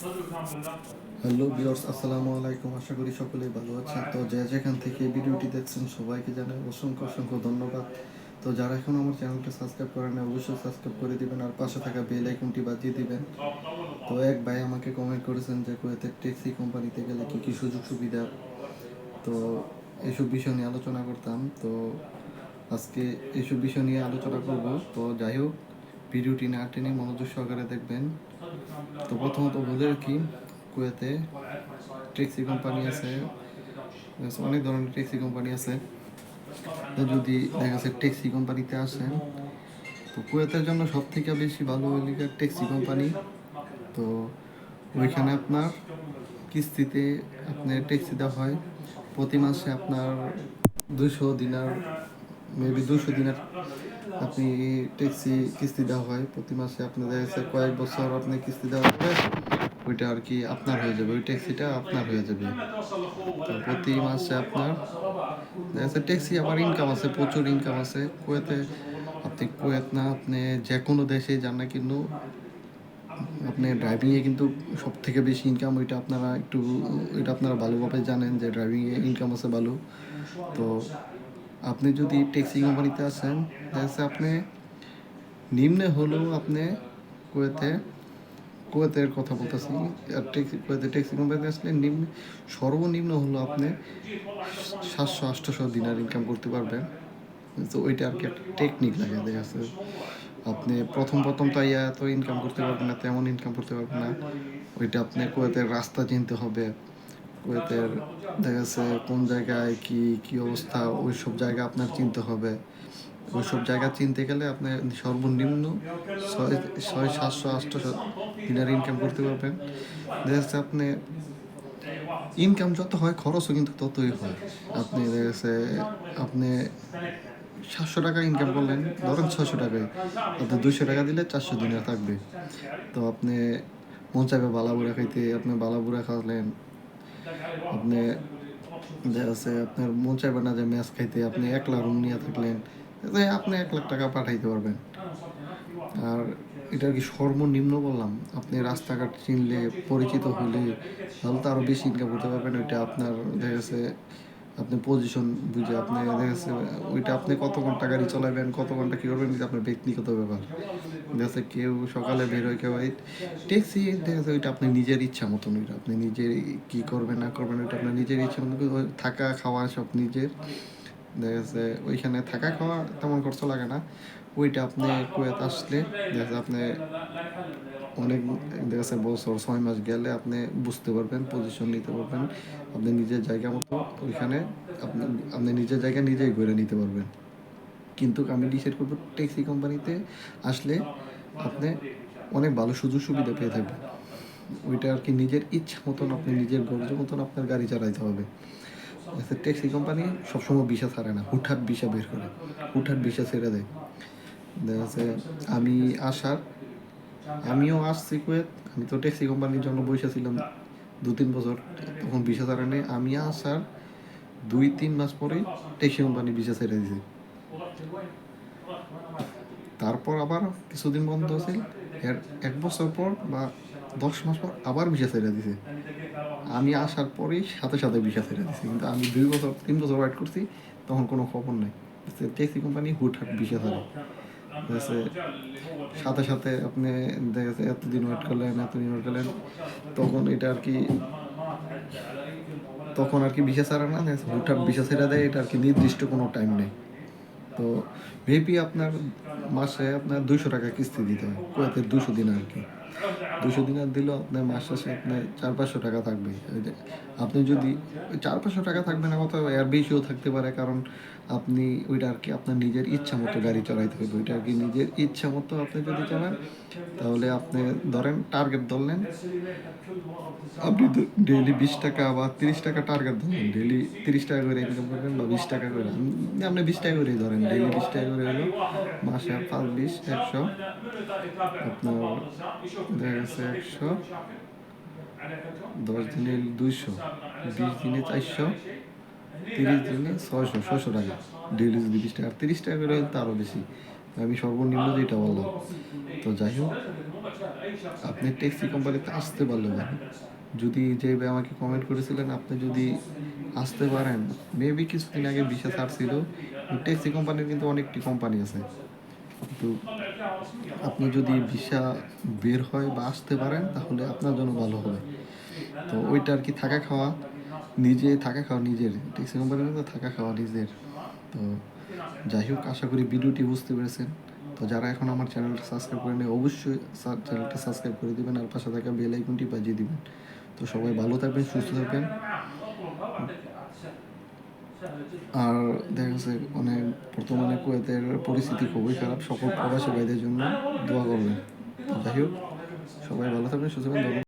Hello বিয়ার্স আসসালামু আলাইকুম। আশা করি সকলেই ভালো আছেন। তো যে যেখান থেকে ভিডিওটি দেখছেন, সবাইকে জানাই অসংখ্য অসংখ্য ধন্যবাদ। তো যারা এখন আমার চ্যানেলটা সাবস্ক্রাইব করেন না অবশ্যই সাবস্ক্রাইব করে দিবেন আর পাশে থাকা বেল আইকনটি বাজিয়ে দিবেন। তো এক ভাই আমাকে কমেন্ট করেছেন যে কুয়েতের ট্যাক্সি কোম্পানিতে গেলে কী কী সুযোগ সুবিধা? তো এইসব বিষয় নিয়ে আলোচনা করতাম। তো আজকে এইসব বিষয় নিয়ে আলোচনা করব। তো যাই হোক, ভিডিওটি না টেনে মনোযোগ সহকারে দেখবেন। তো প্রথমত বলে রাখি কুয়েতে ট্যাক্সি কোম্পানি আছে। অনেক ধরনের ট্যাক্সি কোম্পানি আছে। যদি দেখা যাচ্ছে ট্যাক্সি কোম্পানিতে আসেন, তো কুয়েতের জন্য সব থেকে বেশি ভালো এলাকার ট্যাক্সি কোম্পানি। তো ওইখানে আপনার কিস্তিতে আপনার ট্যাক্সি দেওয়া হয়। প্রতি মাসে আপনার দুশো দিনার মেবি দুশো দিনের আপনি ট্যাক্সি কিস্তি দেওয়া হয়, প্রতি মাসে আপনি দেখা যাচ্ছে কয়েক বছর আপনি কিস্তি দেওয়া হবে, ওইটা আর কি আপনার হয়ে যাবে, ওই ট্যাক্সিটা আপনার হয়ে যাবে। তো প্রতি মাসে আপনার, দেখা যাচ্ছে ট্যাক্সি আবার ইনকাম আছে, প্রচুর ইনকাম আছে। কুয়েতে আপনি, কুয়েত না, আপনি যে কোনো দেশে যান না কিন্তু আপনি ড্রাইভিংয়ে কিন্তু সব থেকে বেশি ইনকাম ওইটা আপনারা একটু, ওইটা আপনারা ভালোভাবে জানেন যে ড্রাইভিংয়ে ইনকাম আছে ভালো। তো আপনি যদি ট্যাক্সি কোম্পানিতে আসেন যাচ্ছে আপনি নিম্নে হলেও আপনি কুয়েতে কুয়েতের কথা বলতেছি, আর ট্যাক্সি কুয়েতে ট্যাক্সি কোম্পানিতে আসলে নিম্ন, সর্বনিম্ন হলো আপনি সাতশো আটশোশো দিনার ইনকাম করতে পারবেন। তো ওইটা আর কি একটা টেকনিক লাগে, দেখা যাচ্ছে। আপনি প্রথম প্রথম তো ইয়া এত ইনকাম করতে পারবেন না, তেমন ইনকাম করতে পারবেন না। ওইটা আপনি কুয়েতের রাস্তা চিনতে হবে। কুয়েতের দেখা যাচ্ছে কোন জায়গায় কি কি অবস্থা ওই সব জায়গা আপনার চিনতে হবে। ওই সব জায়গা চিনতে গেলে আপনি সর্বনিম্ন ছয় ছয়, সাতশো, আটশো দিনার ইনকাম করতে পারবেন। দেখা যাচ্ছে আপনি ইনকাম যত হয়, খরচও কিন্তু ততই হয়। আপনি দেখা যাচ্ছে আপনি সাতশো টাকা ইনকাম করলেন, ধরেন ছশো টাকায়। আপনি দুশো টাকা দিলে চারশো দিনের থাকবে। তো আপনি মন চাইবে বালাবুড়া খাইতে, আপনি বালাবুড়া খাওয়ালেন আপনি দেখা যাচ্ছে আপনার মন চাইবে না যে ম্যাচ খাইতে, আপনি এক লাখ রুম নিয়ে থাকলেন, যে আপনি এক লাখ টাকা পাঠাইতে পারবেন। আর এটা কি সর্বনিম্ন বললাম? আপনি রাস্তাঘাট চিনলে, পরিচিত হলে, তাহলে তো আরও বেশি ইনকাম করতে পারবেন, ওইটা আপনার দেখা গেছে আপনি পজিশন বুঝে আপনি দেখা ওইটা আপনি কত ঘণ্টা গাড়ি চালাবেন, কত ঘণ্টা কী করবেন আপনার ব্যক্তিগত ব্যাপার। দেখা যাচ্ছে কেউ সকালে বের হয় কেউ ট্যাক্সি দেখা যাচ্ছে ওইটা আপনি নিজের ইচ্ছা মতন ওইটা। আপনি নিজের কী করবেন, না করবেন, ওইটা আপনার নিজের ইচ্ছা মতন থাকা, খাওয়া সব নিজের। দেখা ওইখানে থাকা খাওয়া তেমন খরচ লাগে না। ওইটা আপনি কুয়েত আসলে দেখা আপনি অনেক দেখা বছর ছয় মাস গেলে আপনি বুঝতে পারবেন পজিশন নিতে পারবেন, আপনি নিজের জায়গা মতো ওইখানে আপনি আপনি নিজের জায়গা নিজেই ঘুরে নিতে পারবেন। কিন্তু আমি ডিসাইড করব ট্যাক্সি কোম্পানিতে আসলে আপনি অনেক ভালো সুযোগ সুবিধা পেয়ে থাকবেন। ওইটা আর কি নিজের ইচ্ছা মতন আপনি নিজের গর্জ মতন আপনার গাড়ি চালাইতে হবে। ট্যাক্সি কোম্পানি সবসময় বিষা ছাড়ে না। হুটহাট বিষা বের করে। হুটহাট বিষা ছেড়ে দেয়। দেখা যাচ্ছে আমি আসার, আমিও আসছি কুয়েত। আমি তো ট্যাক্সি কোম্পানির জন্য বসেছিলাম দু তিন বছর। তখন ভিসা ছাড়া নেই। আমি আসার দুই তিন মাস পরেই ট্যাক্সি কোম্পানি ভিসা ছেড়ে দিয়েছে তারপর আবার কিছুদিন বন্ধ এর এক বছর পর বা দশ মাস পর আবার ভিসা ছেড়ে দিছে। আমি আসার পরেই সাথে সাথে ভিসা ছেড়ে দিছে। কিন্তু আমি দুই বছর, তিন বছর ওয়েট করছি, তখন কোনো খবর নেই। ট্যাক্সি কোম্পানি হুটহাট ভিসা ছাড়ে। দেখছে সাথে সাথে আপনি দেখা এতদিন ওয়েট করলেন, এতদিন ওয়েট করলেন, তখন এটা আর কি তখন আর কি ভিসা ছাড়া না হুটহাট ভিসা ছেড়ে দেয়, এটা আর কি নির্দিষ্ট কোনো টাইম নেই। তো মেবি আপনার মাসে আপনার দুইশো টাকা কিস্তি দিতে হয় কুয়েতের দুশো দিন আর কি। দুশো দিন আর দিলেও আপনার মাস শেষে আপনার চার পাঁচশো টাকা থাকবে আপনি যদি চার পাঁচশো টাকা থাকবে না কথা এর বেশিও থাকতে পারে, কারণ আপনি ওইটা আর কি আপনার নিজের ইচ্ছা মতো গাড়ি চালাইতে হবে ওইটা আর কি নিজের ইচ্ছা মতো আপনি যদি চালান, তাহলে আপনি ধরেন টার্গেট ধরলেন, আপনি ডেইলি বিশ টাকা বা তিরিশ টাকা টার্গেট ধরলেন ডেইলি তিরিশ টাকা করে ইনকাম করবেন বা বিশ টাকা করে। আপনি বিশ টাকা করে ধরেন ডেইলি বিশ টাকা করে হলো মাসে পাঁচ, বিশ, একশো। আপনার গেছে একশো দশ দিনে দুইশো, বিশ দিনে চারশো, তিরিশ দিনে ছয়শো ছয়শো টাকা। ডেইলি যদি বিশ টাকা, তিরিশ টাকা করে তো আরও বেশি। আমি সর্বনিম্ন যেটা বললাম। তো যাই হোক, আপনি ট্যাক্সি কোম্পানিতে আসতে পারলেন যদি যে আমাকে কমেন্ট করেছিলেন, আপনি যদি আসতে পারেন মেবি কিছুদিন আগে ভিসা ছাড়ছিল। ট্যাক্সি কোম্পানির কিন্তু অনেকটি কোম্পানি আছে। কিন্তু আপনি যদি ভিসা বের হয় বা আসতে পারেন, তাহলে আপনার জন্য ভালো হবে। তো ওইটা আর কি থাকা খাওয়া, নিজে থাকা খাওয়া নিজের। ট্যাক্সি কোম্পানির মধ্যে থাকা খাওয়া নিজের। তো যাই হোক, আশা করি ভিডিওটি বুঝতে পেরেছেন। তো যারা এখন আমার চ্যানেলটা সাবস্ক্রাইব করেন অবশ্যই চ্যানেলটা সাবস্ক্রাইব করে দিবেন আর পাশে থাকা বেল আইকনটি বাজিয়ে দিবেন। তো সবাই ভালো থাকবেন, সুস্থ থাকবেন। আর দেখা যাচ্ছে অনেক বর্তমানে কুয়েতের পরিস্থিতি খুবই খারাপ সকল প্রবাসী ভাইদের জন্য দোয়া করবেন যাই হোক, সবাই ভালো থাকবেন, সুস্থ থাকবেন।